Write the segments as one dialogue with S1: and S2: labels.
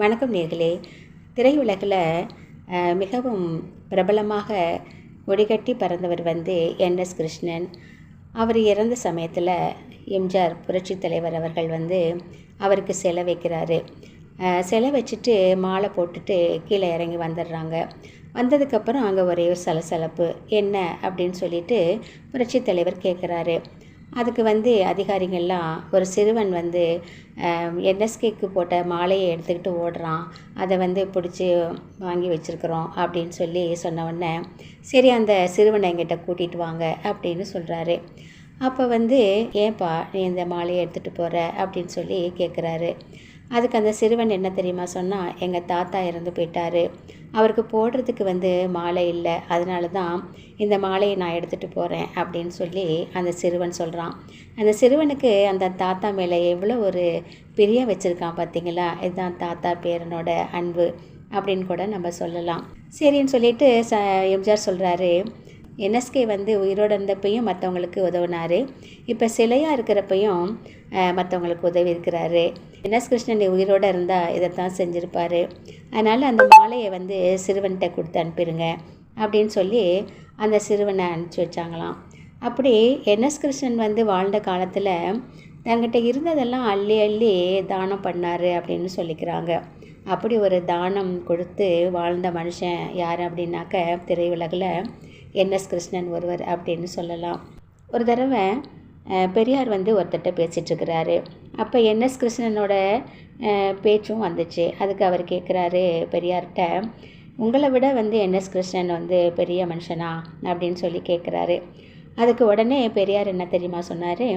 S1: வணக்கம் நேர்களே. திரையுலகில் மிகவும் பிரபலமாக ஒடிகட்டி பறந்தவர் வந்து என்எஸ் கிருஷ்ணன். அவர் இறந்த சமயத்தில் எம்ஜிஆர் புரட்சி தலைவர் அவர்கள் வந்து அவருக்கு சிலை வைக்கிறாரு. சிலை வச்சுட்டு மாலை போட்டுட்டு கீழே இறங்கி வந்துடுறாங்க. வந்ததுக்கப்புறம் அங்கே ஒரே ஒரு சலசலப்பு என்ன அப்படின்னு சொல்லிட்டு புரட்சி தலைவர் கேட்குறாரு. அதுக்கு வந்து அதிகாரிகள்லாம் ஒரு சிறுவன் வந்து என்எஸ்கேக்கு போட்ட மாலையை எடுத்துக்கிட்டு ஓடுறான். அதை வந்து பிடிச்சி வாங்கி வச்சுருக்குறோம் அப்படின்னு சொல்லி சொன்ன சரி அந்த சிறுவனை எங்கிட்ட கூட்டிகிட்டு வாங்க அப்படின்னு சொல்கிறாரு அப்போ வந்து ஏன்பா நீ இந்த மாலையை எடுத்துகிட்டு போகிற அப்படின்னு சொல்லி கேட்குறாரு அதுக்கு அந்த சிறுவன் என்ன தெரியுமா சொன்னால் எங்கள் தாத்தா இறந்து போயிட்டார். அவருக்கு போடுறதுக்கு வந்து மாலை இல்லை. அதனால தான் இந்த மாலையை நான் எடுத்துகிட்டு போகிறேன் அப்படின்னு சொல்லி அந்த சிறுவன் சொல்கிறான் அந்த சிறுவனுக்கு அந்த தாத்தா மேலே எவ்வளோ ஒரு பிரியம் வச்சுருக்கான் பார்த்தீங்களா இதுதான் தாத்தா பேரனோட அன்பு அப்படின்னு கூட நம்ம சொல்லலாம். சரின்னு சொல்லிட்டு ச எம்ஜிஆர் சொல்கிறாரு என்எஸ்கே வந்து உயிரோடு இருந்தப்பையும் மற்றவங்களுக்கு உதவினார். இப்போ சிலையாக இருக்கிறப்பையும் மற்றவங்களுக்கு உதவி இருக்கிறாரு. என்எஸ் கிருஷ்ணன் உயிரோடு இருந்தால் இதை தான் செஞ்சுருப்பார். அதனால் அந்த மாலையை வந்து சிறுவன்கிட்ட கொடுத்து அனுப்பிடுங்க அப்படின்னு சொல்லி அந்த சிறுவனை அனுப்பிச்சி வச்சாங்களாம். அப்படி என்எஸ் கிருஷ்ணன் வந்து வாழ்ந்த காலத்தில் தங்கிட்ட இருந்ததெல்லாம் அள்ளி அள்ளி தானம் பண்ணார் அப்படின்னு சொல்லிக்கிறாங்க. அப்படி ஒரு தானம் கொடுத்து வாழ்ந்த மனுஷன் யார் அப்படின்னாக்க திரையுலகில் என்எஸ் கிருஷ்ணன் ஒருவர் அப்படின்னு சொல்லலாம். ஒரு தடவை பெரியார் வந்து ஒருத்தர்கிட்ட பேசிகிட்ருக்கிறாரு அப்போ என்எஸ் கிருஷ்ணனோட பேச்சும் வந்துச்சு. அதுக்கு அவர் கேட்குறாரு பெரியார்கிட்ட உங்களை விட வந்து என்எஸ் கிருஷ்ணன் வந்து பெரிய மனுஷனா? அப்படின்னு சொல்லி கேட்குறாரு அதுக்கு உடனே பெரியார் என்ன தெரியுமா சொன்னார்?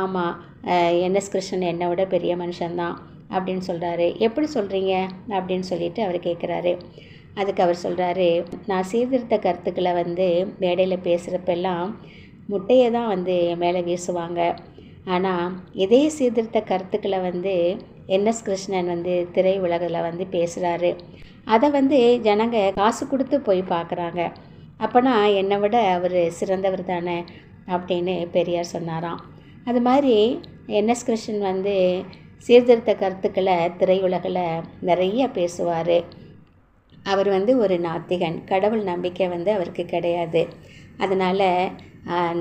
S1: ஆமாம் என்எஸ் கிருஷ்ணன் என்னை விட பெரிய மனுஷன்தான். அப்படின்னு சொல்கிறாரு எப்படி சொல்கிறீங்க அப்படின்னு சொல்லிட்டு அவர் கேட்குறாரு அதுக்கு அவர் சொல்கிறாரு நான் சீர்திருத்த கருத்துக்களை வந்து மேடையில் பேசுகிறப்பெல்லாம் முட்டையை தான் வந்து என் மேலே வீசுவாங்க. ஆனால் இதே சீர்திருத்த கருத்துக்களை வந்து என்எஸ் கிருஷ்ணன் வந்து திரை உலகில் வந்து பேசுகிறாரு அதை வந்து ஜனங்க காசு கொடுத்து போய் பார்க்குறாங்க அப்போனா என்னை விட அவர் சிறந்தவர் தானே அப்படின்னு பெரியார் சொன்னாராம். அது மாதிரி என்எஸ் கிருஷ்ணன் வந்து சீர்திருத்த கருத்துக்களை திரையுலகில் நிறைய பேசுவார். அவர் வந்து ஒரு நாத்திகன். கடவுள் நம்பிக்கை வந்து அவருக்கு கிடையாது. அதனால்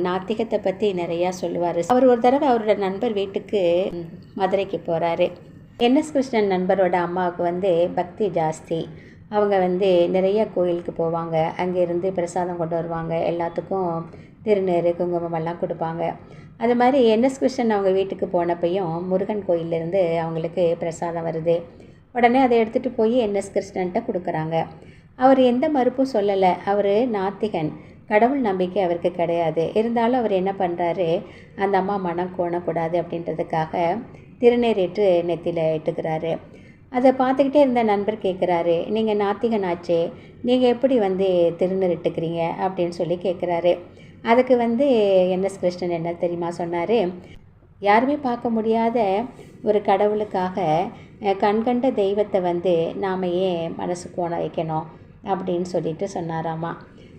S1: நாத்திகத்தை பற்றி நிறையா சொல்லுவார். அவர் ஒரு தடவை அவரோட நண்பர் வீட்டுக்கு மதுரைக்கு போகிறாரு என்எஸ் கிருஷ்ணன் நண்பரோட அம்மாவுக்கு வந்து பக்தி ஜாஸ்தி. அவங்க வந்து நிறைய கோயிலுக்கு போவாங்க. அங்கே இருந்து பிரசாதம் கொண்டு வருவாங்க. எல்லாத்துக்கும் திருநீறு குங்குமம் எல்லாம் கொடுப்பாங்க. அது மாதிரி என்எஸ் கிருஷ்ணன் அவங்க வீட்டுக்கு போனப்பையும் முருகன் கோயிலேருந்து அவங்களுக்கு பிரசாதம் வருது. உடனே அதை எடுத்துகிட்டு போய் என்எஸ் கிருஷ்ணன்ட்ட கொடுக்குறாங்க. அவர் எந்த மறுப்பும் சொல்லலை. அவர் நாத்திகன். கடவுள் நம்பிக்கை அவருக்கு கிடையாது. இருந்தாலும் அவர் என்ன பண்ணுறாரு அந்த அம்மா மனம் கோணக்கூடாது அப்படின்றதுக்காக திருநீரிட்டு நெத்தியில் இட்டுக்கிறாரு. அதை பார்த்துக்கிட்டே இருந்த நண்பர் கேட்குறாரு நீங்கள் நாத்திகன் ஆச்சே. நீங்கள் எப்படி வந்து திருநீர் இட்டுக்கிறீங்க? அப்படின்னு சொல்லி கேட்குறாரு அதுக்கு வந்து என்எஸ் கிருஷ்ணன் என்ன தெரியுமா சொன்னார்? யாருமே பார்க்க முடியாத ஒரு கடவுளுக்காக கண்கண்ட தெய்வத்தை வந்து நாம் ஏன் மனசுக்கு கோண வைக்கணும் அப்படின்னு சொல்லிட்டு சொன்னாராமா.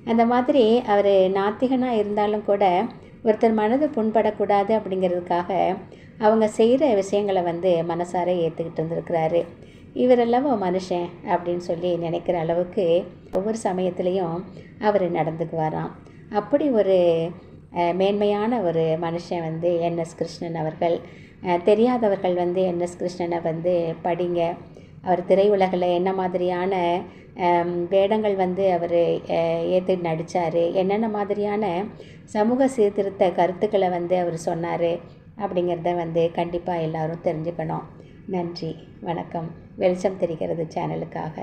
S1: அந்த மாதிரி அவர் நாத்திகனாக இருந்தாலும் கூட ஒருத்தர் மனது புண்படக்கூடாது அப்படிங்கிறதுக்காக அவங்க செய்கிற விஷயங்களை வந்து மனசார ஏற்றுக்கிட்டு இருந்திருக்கிறாரு இவரெல்லாம் மனுஷன் அப்படின்னு சொல்லி நினைக்கிற அளவுக்கு ஒவ்வொரு சமயத்துலேயும் அவர் நடந்துக்குவாராம். அப்படி ஒரு மேன்மையான ஒரு மனுஷன் வந்து என் எஸ் கிருஷ்ணன் அவர்கள் தெரியாதவர்கள் வந்து என்எஸ் கிருஷ்ணனை வந்து படிங்க. அவர் திரையுலகில் என்ன மாதிரியான வேடங்கள் வந்து அவர் ஏற்று நடித்தார் என்னென்ன மாதிரியான சமூக சீர்திருத்த கருத்துக்களை வந்து அவர் சொன்னார் அப்படிங்கிறத வந்து கண்டிப்பாக எல்லாரும் தெரிஞ்சுக்கணும். நன்றி வணக்கம். வெளிச்சம் தெரிகிறது சேனலுக்காக.